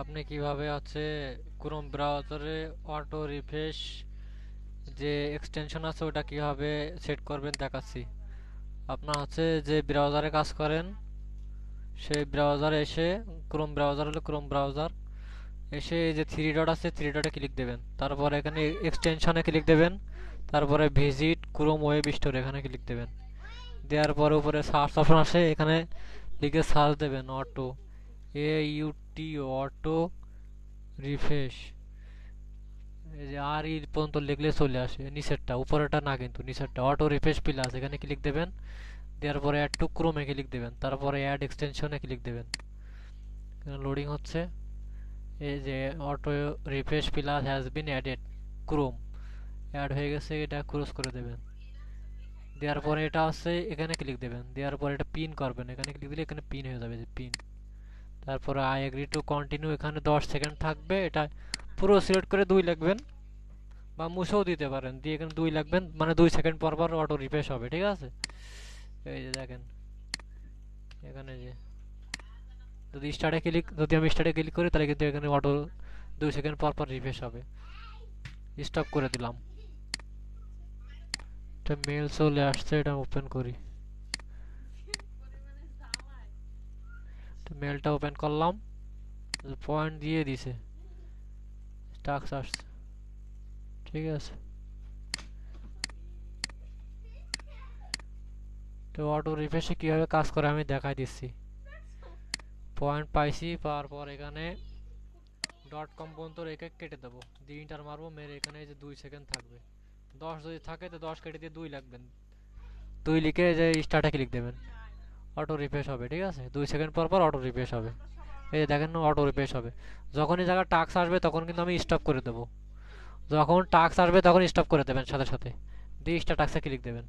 আপনি কীভাবে আছে? ক্রোম ব্রাউজারে অটো রিফ্রেশ যে এক্সটেনশন আছে, ওটা কীভাবে সেট করবেন দেখাচ্ছি। আপনার হচ্ছে যে ব্রাউজারে কাজ করেন, সেই ব্রাউজারে এসে ক্রোম ব্রাউজার হলো ক্রোম ব্রাউজার এসে এই যে থ্রি ডট আছে থ্রি ডটে ক্লিক দেবেন। তারপর এখানে এক্সটেনশনে ক্লিক দেবেন। তারপরে ভিজিট ক্রোম ওয়েব স্টোর এখানে ক্লিক দেবেন। দেওয়ার পরে উপরে সার্চ অপশন আসে, এখানে লিখে সার্চ দেবেন auto A UT auto refresh. এই যে আর ই পর্যন্ত লিখলে চলে আসে নিচেরটা উপরেটা না কিন্তু নিচেরটা অটো রিফ্রেশ প্লাস এখানে ক্লিক দেবেন। দেওয়ার পরে অ্যাড টু ক্রোমে ক্লিক দেবেন। তারপরে অ্যাড এক্সটেনশনে ক্লিক দেবেন। লোডিং হচ্ছে। এই যে auto refresh plus has been added Chrome add হয়ে গেছে, এটা ক্রস করে দেবেন। দেওয়ার পরে এটা আছে, এখানে ক্লিক দেবেন। দেওয়ার পরে এটা পিন করবেন। এখানে ক্লিক দিলে এখানে পিন হয়ে যাবে যে পিন তারপরে আই এগ্রি টু কন্টিনিউ এখানে দশ সেকেন্ড থাকবে, এটা পুরো সিলেক্ট করে দুই লিখবেন বা মুছেও দিতে পারেন, দিয়ে এখানে দুই লিখবেন মানে দুই সেকেন্ড পর পর অটো রিফ্রেশ হবে, ঠিক আছে? এই যে দেখেন, এখানে যে যদি স্টার্টে ক্লিক যদি আমি স্টার্টে ক্লিক করি, তাহলে কিন্তু এখানে অটো দুই সেকেন্ড পর পর রিফ্রেশ হবে। স্টপ করে দিলাম। এটা মেল চলে আসছে, এটা ওপেন করি। মেলটা ওপেন করলাম পয়েন্ট দিয়ে দিছে। টাক্স আসছে। ঠিক আছে। তো অটো রিফ্রেশে কীভাবে কাজ করে আমি দেখাই দিচ্ছি। পয়েন্ট পাইছি, পাওয়ার পর এখানে ডট কম পর্যন্ত রেখে কেটে দেবো। দিয়ে ইন্টার মারবো মেরে এখানে যে দুই সেকেন্ড থাকবে। দশ যদি থাকে, তো দশ কেটে দিয়ে দুই লাগবেন দুই লিখে যে স্টার্টে ক্লিক দেবেন। অটো রিফ্রেশ হবে, ঠিক আছে? দুই সেকেন্ড পর পর অটো রিফ্রেশ হবে। এই যে দেখেন অটো রিফ্রেশ হবে। যখনই জায়গা টাক্স আসবে, তখন কিন্তু আমি স্টপ করে দেবো। যখন টাক্স আসবে, তখন স্টপ করে দেবেন সাথে সাথে। দিয়ে স্টার টাক্সে ক্লিক দেবেন।